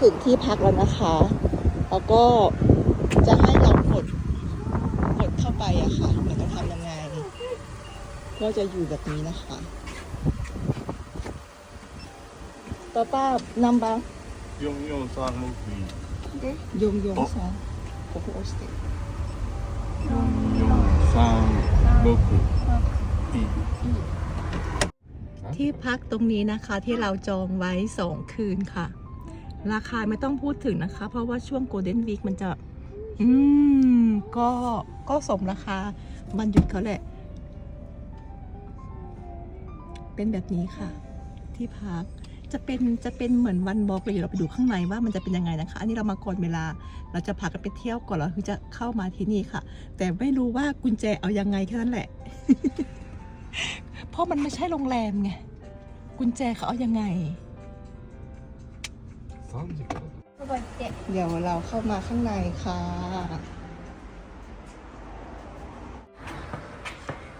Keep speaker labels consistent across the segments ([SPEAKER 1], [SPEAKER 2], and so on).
[SPEAKER 1] ถึงที่พักแล้วนะคะ แล้วก็จะให้เรากดกดเข้าไปอะค่ะมันจะทำยังไง ก็จะอยู่แบบนี้นะคะป้าป้านำบ้าง
[SPEAKER 2] ยงยงซางลูกบี
[SPEAKER 1] ยงยงซางโอ้โหสติ
[SPEAKER 2] ยงยงซางลูกบี
[SPEAKER 1] ที่พักตรงนี้นะคะที่เราจองไว้สองคืนค่ะ ราคาไม่ต้องพูดถึงนะคะ เพราะว่าช่วงโกลเด้นวีคมันจะ อืม ก็ก็สมราคาวันหยุดเขาแหละ เป็นแบบนี้ค่ะ ที่พักจะเป็นจะเป็นเหมือนวันบอกเลยเดี๋ยวเราไปดูข้างในว่ามันจะเป็นยังไงนะคะ อันนี้เรามาก่อนเวลา เราจะพากันไปเที่ยวก่อนแล้วถึงจะเข้ามาที่นี่ค่ะ แต่ไม่รู้ว่ากุญแจเอายังไงแค่นั้นแหละ เพราะมันไม่ใช่โรงแรมไงกุญแจเขาเอายังไง
[SPEAKER 2] 30 lira.
[SPEAKER 3] บายเจ็
[SPEAKER 1] เดี๋ยวเราเข้ามาข้างในค่ะ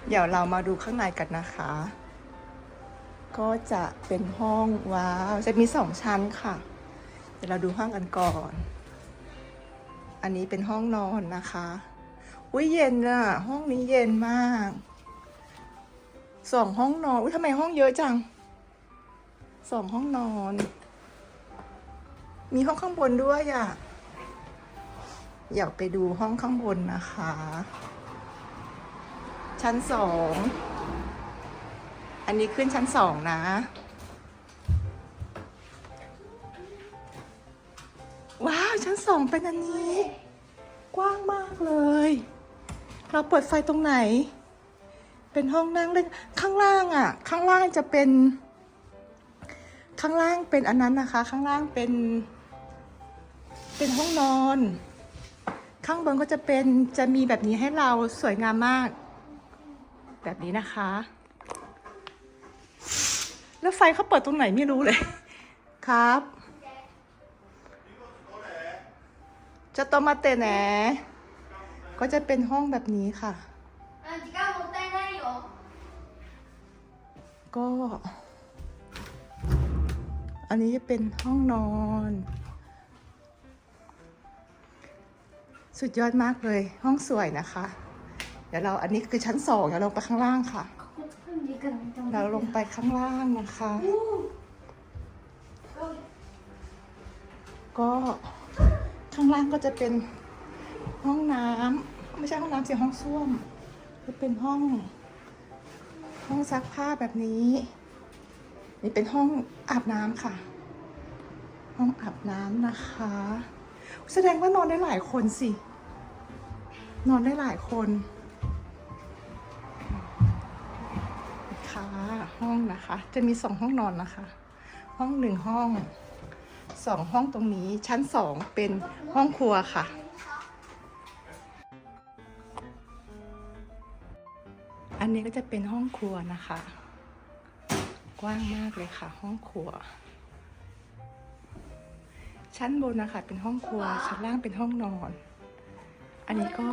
[SPEAKER 1] เดี๋ยวเรามาดูข้างในกันนะคะ ก็จะเป็นห้องว้าว จะมีสองชั้นค่ะ เดี๋ยวเราดูห้องกันก่อน อันนี้เป็นห้องนอนนะคะ อุ้ยเย็นอะห้องนี้เย็นมาก สองห้องนอน อุ้ยทำไมห้องเยอะจัง สองห้องนอน มีห้องข้างบนด้วยอะอยากไปดูห้องข้างบนนะคะ ชั้นสอง อันนี้ขึ้นชั้นสองนะ ว้าว ชั้นสองเป็นอันนี้ กว้างมากเลย เราเปิดไฟตรงไหน เป็นห้องนั่งเล่น ข้างล่างอะ่ะ ข้างล่างจะเป็น ข้างล่างเป็นอันนั้นนะคะ ข้างล่างเป็น เป็นห้องนอน ข้างบนก็จะเป็นจะมีแบบนี้ให้เราสวยงามมาก แบบนี้นะคะ แล้วไฟเขาเปิดตรงไหนไม่รู้เลยครับ จะต้องมาเตะแหนก็จะเป็นห้องแบบนี้ค่ะ ก็ อันนี้จะเป็นห้องนอน สุดยอดมากเลย ห้องสวยนะคะ เดี๋ยวเราอันนี้คือชั้นสองเดี๋ยวลงไปข้างล่างค่ะ เราลงไปข้างล่างนะคะ ก็ข้างล่างก็จะเป็นห้องน้ำไม่ใช่ห้องน้ำสิห้องส้วมจะเป็นห้อง ห้องซักผ้าแบบนี้ นี่เป็นห้องอาบน้ำค่ะ ห้องอาบน้ำนะคะ แสดงว่านอนได้หลายคนสิ นอนได้หลายคนค่ะห้องนะคะ จะมีสองห้องนอนนะคะ ห้องหนึ่งห้องสองห้องตรงนี้ชั้นสองเป็นห้องครัวค่ะ อันนี้ก็จะเป็นห้องครัวนะคะ กว้างมากเลยค่ะ ห้องครัว ชั้นบนนะคะเป็นห้องครัวชั้นล่างเป็นห้องนอน อันนี้ก็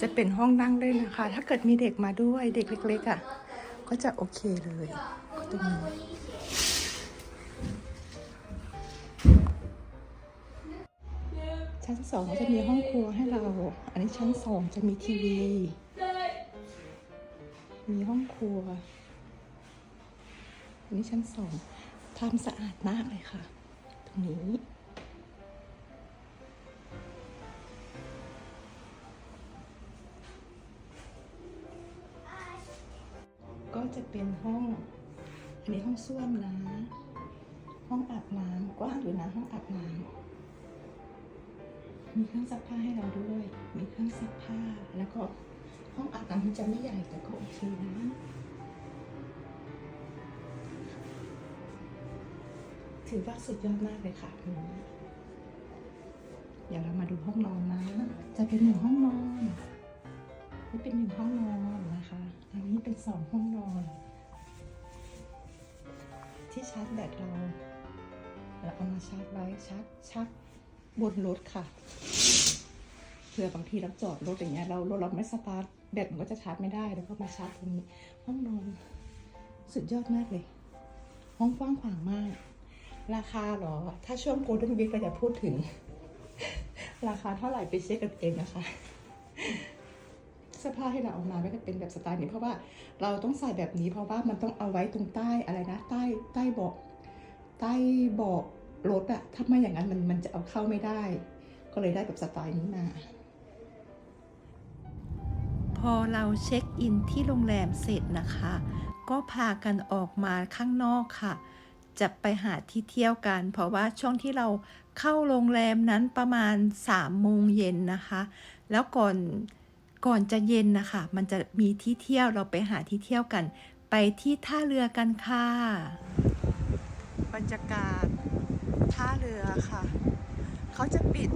[SPEAKER 1] จะเป็นห้องนั่งเล่นนะคะ ถ้าเกิดมีเด็กมาด้วยเด็กเล็กๆอะ ก็จะโอเคเลยตรงนี้ชั้นสองจะมีห้องครัวให้เรา อันนี้ชั้นสองจะมีทีวี มีห้องครัว อันนี้ชั้นสองทำสะอาดมากเลยค่ะ ตรงนี้ จะเป็นห้อง อันนี้ห้องส้วมนะ ห้องอาบน้ำกว้างอยู่นะห้องอาบน้ำมีเครื่องซักผ้าให้เราด้วย มีเครื่องซักผ้าแล้วก็ห้องอาบน้ำมันจะไม่ใหญ่แต่ก็โอเคนะถือว่าสุดยอดมากเลยค่ะอันนี้เดี๋ยวเรามาดูห้องนอนนะ จะเป็นหนึ่งห้องนอน นี่เป็นหนึ่งห้องนอนนะคะ อันนี้เป็นสองห้องนอน ที่ชาร์จแบตเราเราเอามาชาร์จไว้ชาร์จชาร์จบนรถค่ะเผื่อบางทีเราจอดรถอย่างเงี้ยเรารถเราไม่สตาร์ทแบตมันก็จะชาร์จไม่ได้แล้วก็มาชาร์จตรงนี้ห้องนอนสุดยอดมากเลย ห้องกว้างขวางมาก ราคาหรอ ถ้าช่วง Golden Week เราจะพูดถึง ราคาเท่าไหร่ไปเช็คกันเองนะคะ สื้อผ้าที่เราเอามาไม่ได้เป็นแบบสไตล์นี้เพราะว่าเราต้องใส่แบบนี้เพราะว่ามันต้องเอาไว้ตรงใต้อะไรนะ ใต้ใต้เบาะใต้เบาะรถอะถ้าไม่อย่างนั้นมันมันจะเอาเข้าไม่ได้ ก็เลยได้แบบสไตล์นี้มาพอเราเช็คอินที่โรงแรมเสร็จนะคะ ก็พากันออกมาข้างนอกค่ะ จะไปหาที่เที่ยวกัน เพราะว่าช่วงที่เราเข้าโรงแรมนั้นประมาณ3โมงเย็นนะคะ แล้วก่อน ก่อนจะเย็นนะคะ มันจะมีที่เที่ยวเราไปหาที่เที่ยวกัน ไปที่ท่าเรือกันค่ะ บรรยากาศท่าเรือค่ะ เขาจะปิด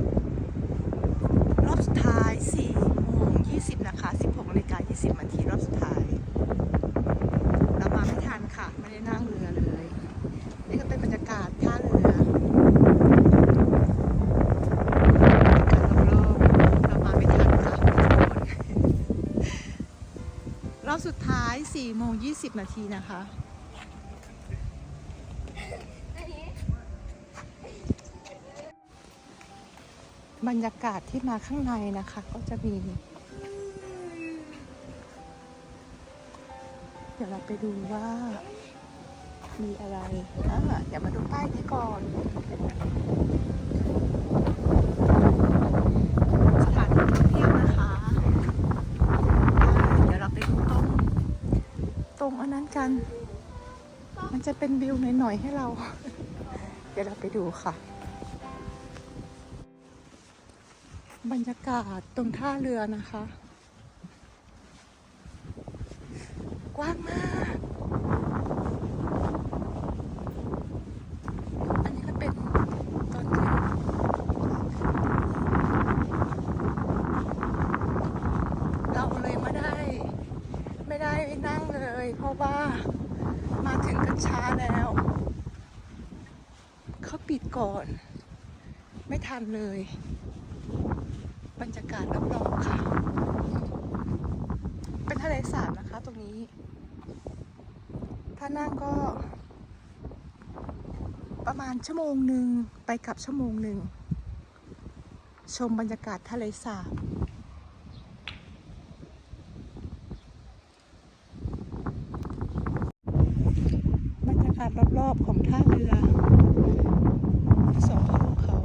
[SPEAKER 1] รอบสุดท้าย4โมง20นะคะ 16นาฬิกา20นาทีรอบสุดท้าย เรามาไม่ทันค่ะ ไม่ได้นั่งเรือเลย นี่ก็เป็นบรรยากาศท่าเรือบรรยากาศรอบๆเรามาไม่ทันค่ะทุกคนรอบสุดท้าย 4โมง20 นาทีนะคะ บรรยากาศที่มาข้างในนะคะ ก็จะมี เดี๋ยวเราไปดูว่า มีอะไรอ่าเดี๋ยวมาดูป้ายนี้ก่อน สถานที่ท่องเที่ยวนะคะอ่าเดี๋ยวเราไปดูตรง ตรงอันนั้นกัน มันจะเป็นวิวหน่อยๆให้เรา เดี๋ยวเราไปดูค่ะ บรรยากาศตรงท่าเรือนะคะ กว้างมาก อันนี้ก็เป็นตอนเย็นเราเลยไม่ได้ ไม่ได้นั่งเลย เพราะว่ามาถึงกันช้าแล้ว เขาปิด ก่อน ไม่ทันเลย บรรยากาศรอบๆค่ะ เป็นทะเลสาบนะคะตรงนี้ ถ้านั่งก็ ประมาณชั่วโมงหนึ่งไปกลับชั่วโมงหนึ่ง ชมบรรยากาศทะเลสาบบรรยากาศรอบๆของท่าเรือสองพ่อลูกเขา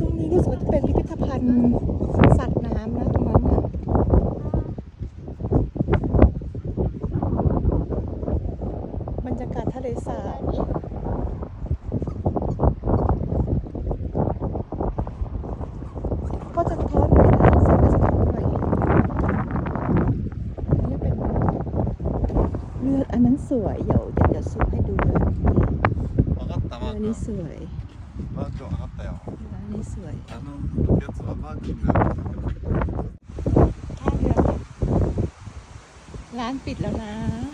[SPEAKER 1] ตรงนี้รู้สึกว่าจะเป็นพิพิธภัณฑ์สัตว์น้ำนะตรงนั้นน่ะบรรยากาศทะเลสาบก็จะท้อนหน่อยนะแสงก็จะท้อนหน่อยอันนี้เป็นเลือดอันนั้นสวย เดี๋ยวเดี๋ยวจะซูมให้ดูเลยนี่
[SPEAKER 2] 分かったマ
[SPEAKER 1] อั
[SPEAKER 2] ー
[SPEAKER 1] นนี้
[SPEAKER 2] 君
[SPEAKER 1] สวย
[SPEAKER 2] マー君分かったよ
[SPEAKER 1] อั นี้สวยแค่เดือนร้านปิดแล้วนะ